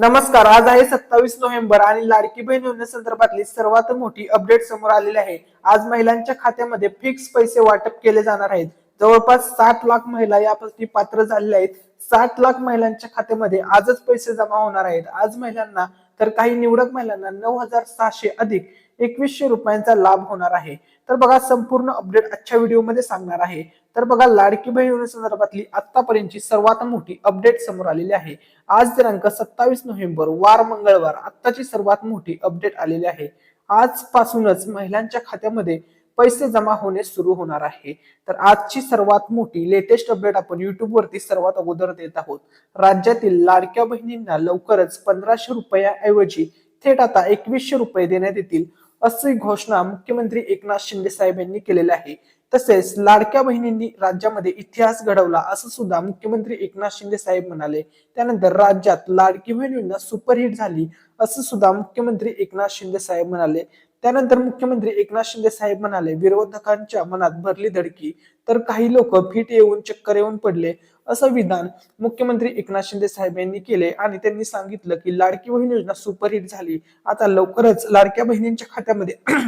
नमस्कार आज आहे सत्तावीस नोव्हेंबर आणि लाडकी बहीण योजनेसंदर्भातली सर्वात मोठी अपडेट समोर आलेली आहे. आज महिलांच्या खात्यामध्ये फिक्स पैसे वाटप केले जाणार आहेत. जवळपास साठ लाख महिला यापैकी पात्र झालेल्या आहेत. साठ लाख महिलांच्या खात्यामध्ये आजच पैसे जमा होणार आहेत. आज महिलांना तर काही निवडक महिलांना नऊ हजार सहाशे अधिक एकवीसशे रुपयांचा लाभ होणार आहे. तर बघा संपूर्ण अपडेट आजच्या व्हिडिओमध्ये सांगणार आहे. तर बघा लाडकी बहीण योजनेसंदर्भातली आतापर्यंतची सर्वात मोठी अपडेट समोर आलेली आहे. आज दिनांक सत्तावीस नोव्हेंबर वार मंगळवार आत्ताची सर्वात मोठी अपडेट आलेली आहे. आजपासूनच महिलांच्या खात्यामध्ये पैसे जमा होणे सुरू होणार आहे. तर आजची सर्वात मोठी लेटेस्ट अपडेट आपण युट्यूब वरती सर्वात अगोदर देत आहोत. राज्यातील लाडक्या बहिणींना लवकरच पंधराशे रुपयाऐवजी थेट आता एकवीसशे रुपये देण्यात येतील. अशी घोषणा मुख्यमंत्री एकनाथ शिंदे साहेब यांनी केलेली आहे. तसेच लाडक्या बहिणींनी राज्यामध्ये इतिहास घडवला असं सुद्धा मुख्यमंत्री एकनाथ शिंदे साहेब म्हणाले. त्यानंतर राज्यात लाडकी बहीण योजना सुपरहिट झाली असं सुद्धा मुख्यमंत्री एकनाथ शिंदे साहेब म्हणाले. त्यानंतर मुख्यमंत्री एकनाथ शिंदे साहेब म्हणाले विरोधकांच्या मनात भरली धडकी तर काही लोक फिट येऊन चक्कर येऊन पडले असं विधान मुख्यमंत्री एकनाथ शिंदे साहेब यांनी केले आणि त्यांनी सांगितलं की लाडकी बहीण योजना सुपरहिट झाली. आता लवकरच लाडक्या बहिणींच्या खात्यामध्ये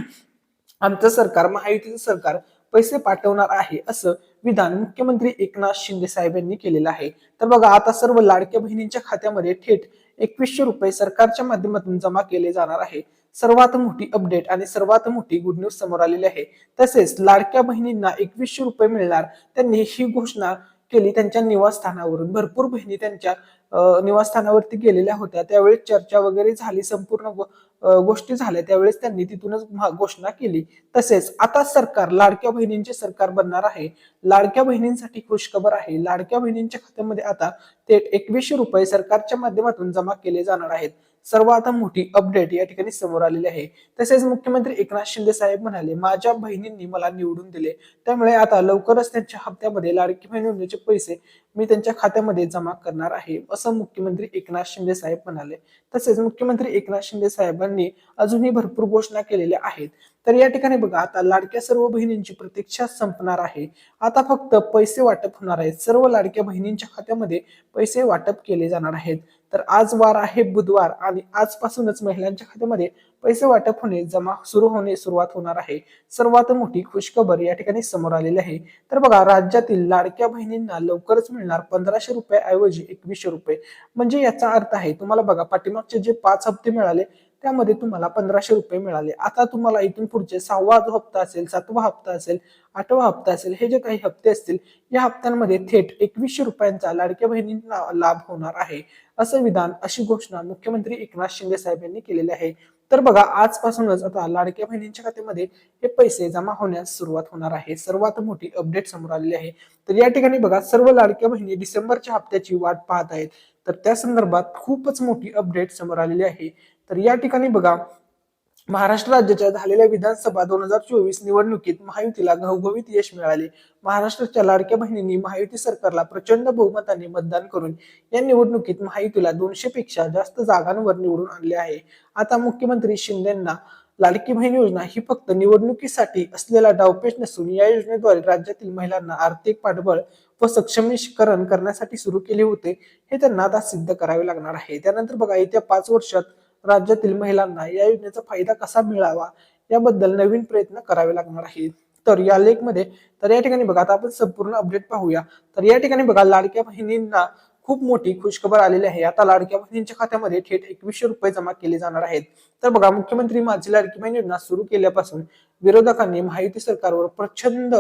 आमचं सरकार महायुतीचं सरकार पैसे पाठवणार आहे असं विधान मुख्यमंत्री एकनाथ शिंदे साहेब यांनी केलेलं आहे. तर बघा आता सर्व लाडक्या बहिणींच्या खात्यामध्ये थेट एकवीसशे रुपये सरकारच्या माध्यमातून जमा केले जाणार आहे. सर्वात मोठी अपडेट आणि सर्वात मोठी गुड न्यूज समोर आलेली आहे. तसेच लाडक्या बहिणींना एकवीसशे रुपये मिळणार. त्यांनी ही घोषणा केली. त्यांच्या निवासस्थानावरून भरपूर बहिणी त्यांच्या निवासस्थानावरती गेलेल्या होत्या. त्यावेळेस चर्चा वगैरे झाली. संपूर्ण गोष्टी झाल्या. त्यावेळेस त्यांनी तिथूनच घोषणा केली. तसेच आता सरकार लाडक्या बहिणींचे सरकार बनणार आहे. लाडक्या बहिणींसाठी खुशखबर आहे. लाडक्या बहिणींच्या खात्यामध्ये आता थेट एकवीसशे रुपये सरकारच्या माध्यमातून जमा केले जाणार आहेत. सर्वात मोठी अपडेट या ठिकाणी समोर आलेली आहे. तसेच मुख्यमंत्री एकनाथ शिंदे साहेब म्हणाले माझ्या बहिणींनी मला निवडून दिले. त्यामुळे आता लवकरच त्यांच्या हप्त्यामध्ये लाडकी बहीण योजनेचे पैसे मी त्यांच्या खात्यामध्ये जमा करणार आहे असं मुख्यमंत्री एकनाथ शिंदे साहेब म्हणाले. तसेच मुख्यमंत्री एकनाथ शिंदे साहेबांनी अजूनही भरपूर घोषणा केलेल्या आहेत. तर या ठिकाणी बघा आता लाडक्या सर्व बहिणींची प्रतीक्षा संपणार आहे. आता फक्त पैसे वाटप होणार आहेत. सर्व लाडक्या बहिणींच्या खात्यामध्ये पैसे वाटप केले जाणार आहेत. तर आज वार आहे बुधवार आणि आजपासूनच महिलांच्या खात्यामध्ये पैसे वाटप होणे जमा सुरू होणे सुरुवात होणार आहे. सर्वात मोठी खुशखबर या ठिकाणी समोर आलेली आहे. तर बघा राज्यातील लाडक्या बहिणींना लवकरच मिळणार पंधराशे रुपये ऐवजी एकवीसशे रुपये. म्हणजे याचा अर्थ आहे तुम्हाला बघा पाठीमागचे जे पाच हप्ते मिळाले त्यामध्ये तुम्हाला पंधराशे रुपये मिळाले. आता तुम्हाला इथून पुढचे सहावा जो हप्ता असेल सातवा हप्ता असेल आठवा हप्ता असेल हे जे काही हप्ते असतील या हप्त्यांमध्ये थेट एकवीसशे रुपयांचा लाडक्या बहिणींना लाभ होणार आहे. असं विधान अशी घोषणा मुख्यमंत्री एकनाथ शिंदे साहेब यांनी केलेली आहे. तर बघा आजपासूनच आता लाडक्या बहिणींच्या खात्यामध्ये हे पैसे जमा होण्यास सुरुवात होणार आहे. सर्वात मोठी अपडेट समोर आलेली आहे. तर या ठिकाणी बघा सर्व लाडक्या बहिणी डिसेंबरच्या हप्त्याची वाट पाहत आहेत. तर त्या संदर्भात खूपच मोठी अपडेट समोर आलेली आहे. तर या ठिकाणी बघा महाराष्ट्र राज्याच्या झालेल्या विधानसभा दोन हजार चोवीस निवडणुकीत महायुतीला घवघवीत यश मिळाले. महाराष्ट्राच्या लाडक्या बहिणींनी महायुती सरकारला प्रचंड बहुमताने मतदान करून या निवडणुकीत महायुतीला दोनशे पेक्षा जास्त जागांवर निवडून आणले आहे. आता मुख्यमंत्री शिंदेना लाडकी बहीण योजना ही फक्त निवडणुकीसाठी असलेला डावपेच नसून या योजनेद्वारे राज्यातील महिलांना आर्थिक पाठबळ व सक्षमीकरण करण्यासाठी सुरू केले होते हे त्यांना आता सिद्ध करावे लागणार आहे. त्यानंतर बघा येत्या पाच वर्षात राज्यातील महिलांना या योजनेचा फायदा कसा मिळावा याबद्दल नवीन प्रयत्न करावे लागणार आहेत. तर या लेखमध्ये तर या ठिकाणी बघा आता आपण संपूर्ण अपडेट पाहूया. तर या ठिकाणी बघा लाडक्या बहिणींना खूप मोठी खुशखबर आलेली आहे. आता लाडक्या बहिणींच्या खात्यामध्ये थेट एकवीसशे रुपये जमा केले जाणार आहेत. तर बघा मुख्यमंत्री माझी लाडकी बहीण योजना सुरू केल्यापासून विरोधकांनी माहिती सरकारवर प्रचंड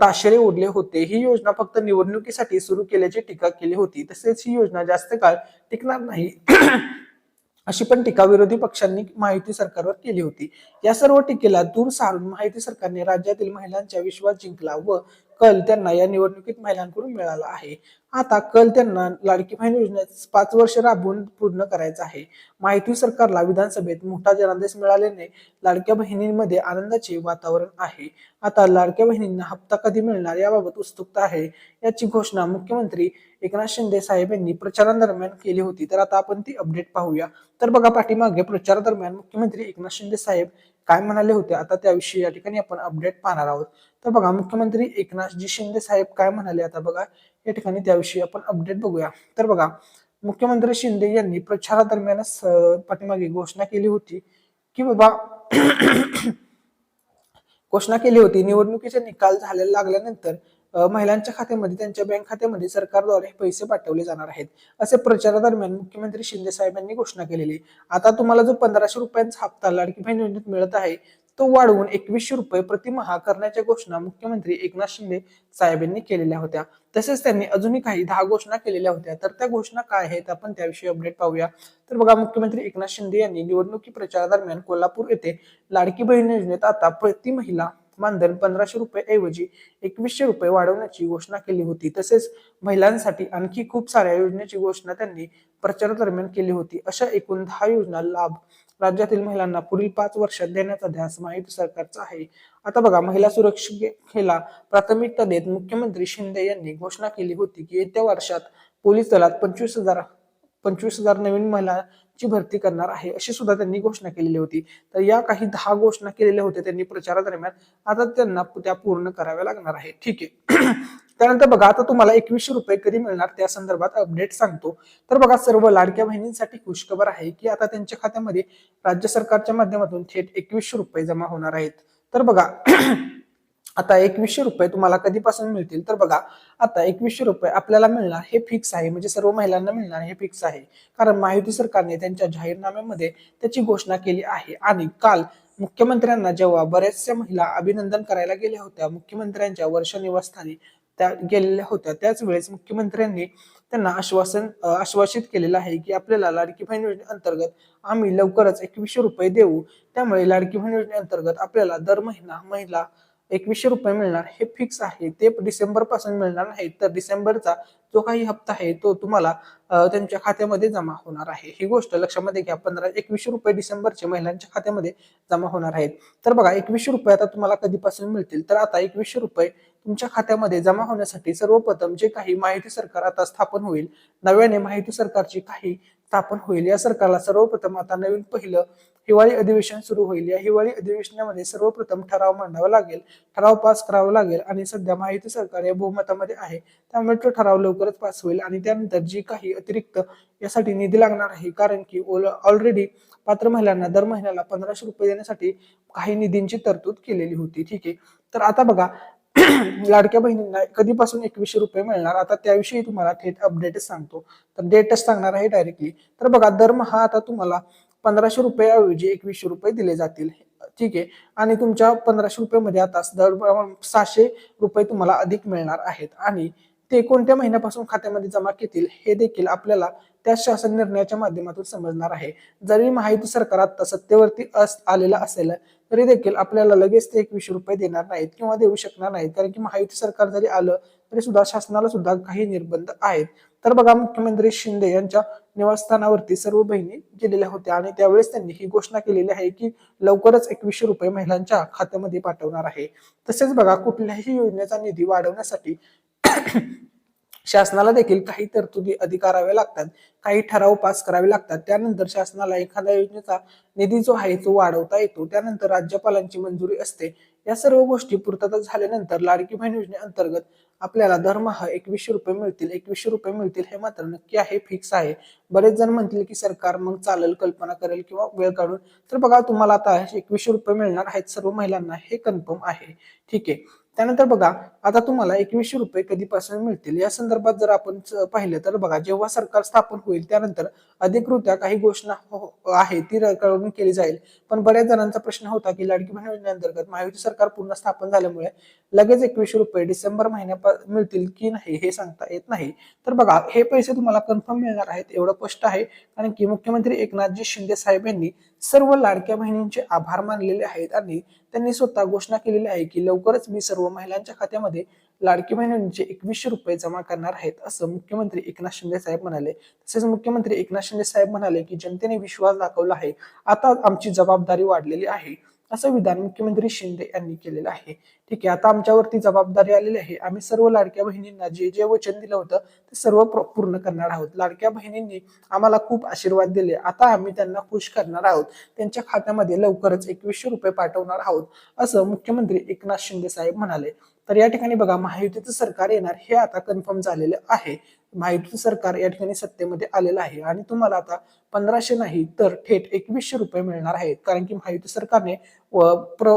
ताशेरे ओढले होते. ही योजना फक्त निवडणुकीसाठी सुरू केल्याची टीका केली होती. तसेच ही योजना जास्त काळ टिकणार नाही. अशी पण टीका विरोधी पक्षांनी माहिती सरकारवर केली होती. या सर्व टीकेला दूर सारून माहिती सरकारने राज्यातील महिलांचा विश्वास जिंकला व कल त्यांना या निवडणुकीत महिलांकडून मिळाला आहे. आता कल त्यांना लाडकी बहीण योजनेत पाच वर्ष राबवून पूर्ण करायचं आहे. माहिती सरकारला विधानसभेत मोठा जनादेश मिळाल्याने लाडक्या बहिणींमध्ये आनंदाचे वातावरण आहे. आता लाडक्या बहिणींना हप्ता कधी मिळणार याबाबत उत्सुकता आहे. याची घोषणा मुख्यमंत्री एकनाथ शिंदे साहेब यांनी प्रचारादरम्यान केली होती. तर आता आपण ती अपडेट पाहूया. तर बघा पाठीमागे प्रचारादरम्यान मुख्यमंत्री एकनाथ शिंदे साहेब काय म्हणाले होते? आता त्याविषयी या ठिकाणी आपण अपडेट पाहणार आहोत. तर बघा मुख्यमंत्री एकनाथजी शिंदे साहेब काय म्हणाले? आता बघा या ठिकाणी त्याविषयी आपण अपडेट बघूया. तर बघा मुख्यमंत्री शिंदे यांनी प्रचारादरम्यानच पाठीमागे घोषणा केली होती की बाबा घोषणा केली होती. निवडणुकीचे निकाल झालेला लागल्यानंतर महिलांच्या खात्यामध्ये त्यांच्या बँक खात्यामध्ये सरकारद्वारे पैसे पाठवले जाणार आहेत असे प्रचारादरम्यान मुख्यमंत्री शिंदे साहेबांनी घोषणा केलेली आता तुम्हाला जो पंधराशे रुपयांचा हप्ता लाडकी बहीण योजनेत मिळत आहे तो वाढवून एकवीसशे रुपये प्रतिमहा करण्याच्या घोषणा मुख्यमंत्री एकनाथ शिंदे साहेबांनी केलेल्या होत्या. तसेच त्यांनी अजूनही काही दहा घोषणा केलेल्या होत्या. तर त्या घोषणा काय आहेत आपण त्याविषयी अपडेट पाहूया. तर बघा मुख्यमंत्री एकनाथ शिंदे यांनी निवडणुकी प्रचारादरम्यान कोल्हापूर येथे लाडकी बहीण योजनेत आता प्रति महिला मानधन पंधराशे रुपये ऐवजी एकवीसशे रुपये वाढवण्याची घोषणा केली होती. तसेच महिलांसाठी आणखी खूप साऱ्या योजनेची घोषणा त्यांनी प्रचारादरम्यान केली होती. अशा एकूण दहा योजना लाभ राज्यातील महिलांना पुढील पाच वर्षात देण्याचा ध्यास माहिती सरकारचा आहे. आता बघा महिला सुरक्षेला प्राथमिकता देत मुख्यमंत्री शिंदे यांनी घोषणा केली होती की येत्या वर्षात पोलीस दलात पंचवीस हजार पंचवीस हजार नवीन महिला ची भरती करणार आहे अशी सुद्धा त्यांनी घोषणा केलेली होती. तर या काही दहा घोषणा केलेल्या होत्या त्यांनी प्रचारादरम्यान आता त्यांना त्या पूर्ण कराव्या लागणार आहे. ठीक आहे. त्यानंतर बघा आता तुम्हाला एकवीसशे रुपये कधी मिळणार त्या संदर्भात अपडेट सांगतो. तर बघा सर्व लाडक्या बहिणींसाठी खुशखबर आहे की आता त्यांच्या खात्यामध्ये राज्य सरकारच्या माध्यमातून थेट एकवीसशे रुपये जमा होणार आहेत. तर बघा आता एकवीसशे रुपये तुम्हाला कधीपासून मिळतील? तर बघा आता एकवीसशे रुपये आपल्याला मिळणार हे फिक्स आहे. म्हणजे सर्व महिलांना मिळणार हे फिक्स आहे. कारण महायुती सरकारने त्यांच्या जाहीरनाम्यामध्ये त्याची घोषणा केली आहे. आणि काल मुख्यमंत्र्यांना जेव्हा बऱ्याचशा महिला अभिनंदन करायला गेल्या होत्या मुख्यमंत्र्यांच्या वर्ष निवासस्थानी त्या गेलेल्या होत्या त्याच वेळेस मुख्यमंत्र्यांनी त्यांना आश्वासन आश्वासित केलेलं आहे की आपल्याला लाडकी बहीण योजनेअंतर्गत आम्ही लवकरच एकवीसशे रुपये देऊ. त्यामुळे लाडकी बहीण योजनेअंतर्गत आपल्याला दर महिना महिला एकवीसशे रुपये मिळणार हे फिक्स आहे. ते डिसेंबरपासून मिळणार नाही तर डिसेंबरचा जो काही हप्ता आहे तो तुम्हाला त्यांच्या खात्यामध्ये जमा होणार आहे. ही गोष्ट लक्षामध्ये घ्या. पंधरा एकवीसशे रुपये डिसेंबरचे महिलांच्या खात्यामध्ये जमा होणार आहेत. तर बघा एकवीसशे रुपये आता तुम्हाला कधीपासून मिळतील? तर आता एकवीसशे रुपये तुमच्या खात्यामध्ये जमा होण्यासाठी सर्वप्रथम जे काही माहिती सरकार आता स्थापन होईल नव्याने माहिती सरकारची काही स्थापन होईल. या सरकारला सर्वप्रथम आता नवीन पहिलं हिवाळी अधिवेशन सुरू होईल. या हिवाळी अधिवेशनामध्ये सर्वप्रथम ठराव मांडावा लागेल. ठराव पास करावा लागेल आणि सध्या माहिती सरकार या बहुमतामध्ये आहे. त्यामुळे तो ठराव लवकरच पास होईल आणि त्यानंतर जी काही अतिरिक्त यासाठी निधी लागणार आहे कारण की ऑलरेडी पात्र महिलांना दर महिन्याला पंधराशे रुपये देण्यासाठी काही निधींची तरतूद केलेली होती. ठीक आहे. तर आता बघा लाडक्या बहिणींना कधीपासून एकवीसशे रुपये मिळणार? आता त्याविषयी तुम्हाला थेट अपडेटच सांगतो. तर डेटच सांगणार आहे डायरेक्टली तर बघा दरमहा आता तुम्हाला पंधराशे रुपयाऐवजी एकवीसशे रुपये दिले जातील. ठीक आहे. आणि तुमच्या पंधराशे रुपयामध्ये आता दर सहाशे रुपये तुम्हाला अधिक मिळणार आहेत. आणि ते कोणत्या महिन्यापासून खात्यामध्ये जमा केतील हे देखील आपल्याला त्या शासन निर्णयाच्या माध्यमातून समजणार आहे. जरी माहिती सरकार आता सत्तेवरती अस असेल तरी देखील आपल्याला लगेच ते एकवीसशे रुपये देणार नाहीत किंवा देऊ शकणार नाहीत. कारण की महायुती सरकार जरी आलं तरी सुद्धा शासनाला सुद्धा काही निर्बंध आहेत. तर बघा मुख्यमंत्री शिंदे यांच्या निवासस्थानावरती सर्व बहिणी गेलेल्या होत्या आणि त्यावेळेस त्यांनी ही घोषणा केलेली आहे की लवकरच एकवीसशे रुपये महिलांच्या खात्यामध्ये पाठवणार आहे. तसेच बघा कुठल्याही योजनेचा निधी वाढवण्यासाठी शासनाला देखील काही तरतुदी अधिकाराव्या लागतात काही ठराव पास करावे लागतात. त्यानंतर शासनाला एखाद्या योजनेचा निधी जो आहे तो वाढवता येतो. त्यानंतर राज्यपालांची मंजुरी असते. या सर्व गोष्टी पूर्तता झाल्यानंतर लाडकी बहीण योजनेअंतर्गत आपल्याला दरमहा एकवीसशे रुपये मिळतील एकवीसशे रुपये मिळतील हे मात्र नक्की आहे फिक्स आहे. बरेच जण म्हणतील की सरकार मग चालेल कल्पना करेल किंवा वेळ काढून. तर बघा तुम्हाला आता एकवीसशे रुपये मिळणार आहेत सर्व महिलांना हे कन्फर्म आहे. ठीक आहे. त्यानंतर बघा आता तुम्हाला एकवीसशे रुपये कधीपासून मिळतील? या संदर्भात जर आपण पाहिलं तर बघा जेव्हा सरकार स्थापन होईल त्यानंतर अधिकृत्या काही घोषणा हो-, हो आहे ती र- केली जाईल. पण बऱ्याच जणांचा प्रश्न होता की लाडकी बहीण योजनेअंतर्गत महायुती सरकार पूर्ण स्थापन झाल्यामुळे लगेच एकवीसशे रुपये डिसेंबर महिन्या मिळतील की नाही हे सांगता येत नाही. तर बघा हे पैसे तुम्हाला कन्फर्म मिळणार आहेत एवढं स्पष्ट आहे. कारण की मुख्यमंत्री एकनाथजी शिंदे साहेब यांनी सर्व लाडक्या बहिणींचे आभार मानलेले आहेत आणि त्यांनी स्वतः घोषणा केलेली आहे की लवकरच मी सर्व महिलांच्या खात्यामध्ये लाडकी बहिणींचे एकवीसशे रुपये जमा करणार आहेत असं मुख्यमंत्री एकनाथ शिंदे साहेब म्हणाले. तसेच मुख्यमंत्री एकनाथ शिंदे साहेब म्हणाले की जनतेने विश्वास दाखवला आहे. आता आमची जबाबदारी वाढलेली आहे. असं विधान मुख्यमंत्री शिंदे यांनी केलेलं आहे. ठीक आहे आता आमच्यावरती जबाबदारी आलेली आहे. आम्ही सर्व लाडक्या बहिणींना जे जे वचन दिलं होतं ते सर्व पूर्ण करणार आहोत. लाडक्या बहिणींनी आम्हाला खूप आशीर्वाद दिले. आता आम्ही त्यांना खुश करणार आहोत. त्यांच्या खात्यामध्ये लवकरच एकवीसशे रुपये पाठवणार आहोत असं मुख्यमंत्री एकनाथ शिंदे साहेब म्हणाले. तर या ठिकाणी बघा महायुतीचं सरकार येणार हे आता कन्फर्म झालेलं आहे. महायुतीचं सरकार या ठिकाणी सत्तेमध्ये आलेलं आहे. आणि तुम्हाला आता पंधराशे नाही तर थेट एकवीसशे रुपये मिळणार आहेत कारण की महायुती सरकारने व प्र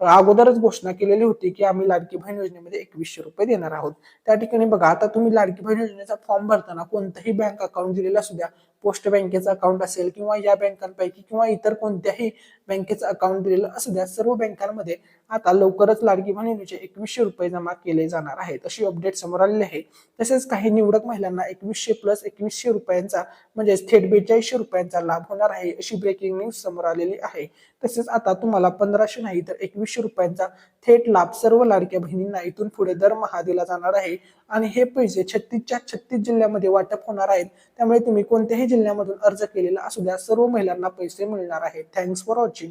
अगोदरच घोषणा केलेली होती की आम्ही लाडकी बहीण योजनेमध्ये एकवीसशे रुपये देणार आहोत. त्या ठिकाणी बघा आता तुम्ही लाडकी बहीण योजनेचा फॉर्म भरताना कोणतंही बँक अकाउंट दिलेला असू द्या पोस्ट बँकेचं अकाउंट असेल किंवा या बँकांपैकी किंवा इतर कोणत्याही बँकेचं अकाउंट दिलेलं असू द्या सर्व बँकांमध्ये आता लवकरच लाडकी बहिणीचे एकवीसशे रुपये जमा केले जाणार आहेत. अशी अपडेट समोर आलेली आहे. तसेच काही निवडक महिलांना एकवीसशे प्लस एकवीसशे रुपयांचा म्हणजेच थेट बेचाळीसशे रुपयांचा लाभ होणार आहे अशी ब्रेकिंग न्यूज समोर आलेली आहे. तसेच आता तुम्हाला पंधराशे नाही तर एकवीसशे रुपयांचा थेट लाभ सर्व लाडक्या बहिणींना इथून पुढे दरमहा दिला जाणार आहे. आणि हे पैसे छत्तीसच्या छत्तीस जिल्ह्यामध्ये वाटप होणार आहेत. त्यामुळे तुम्ही कोणत्याही जिल्ह्यामधून अर्ज केलेला असू द्या सर्व महिलांना पैसे मिळणार आहेत. Thanks for watching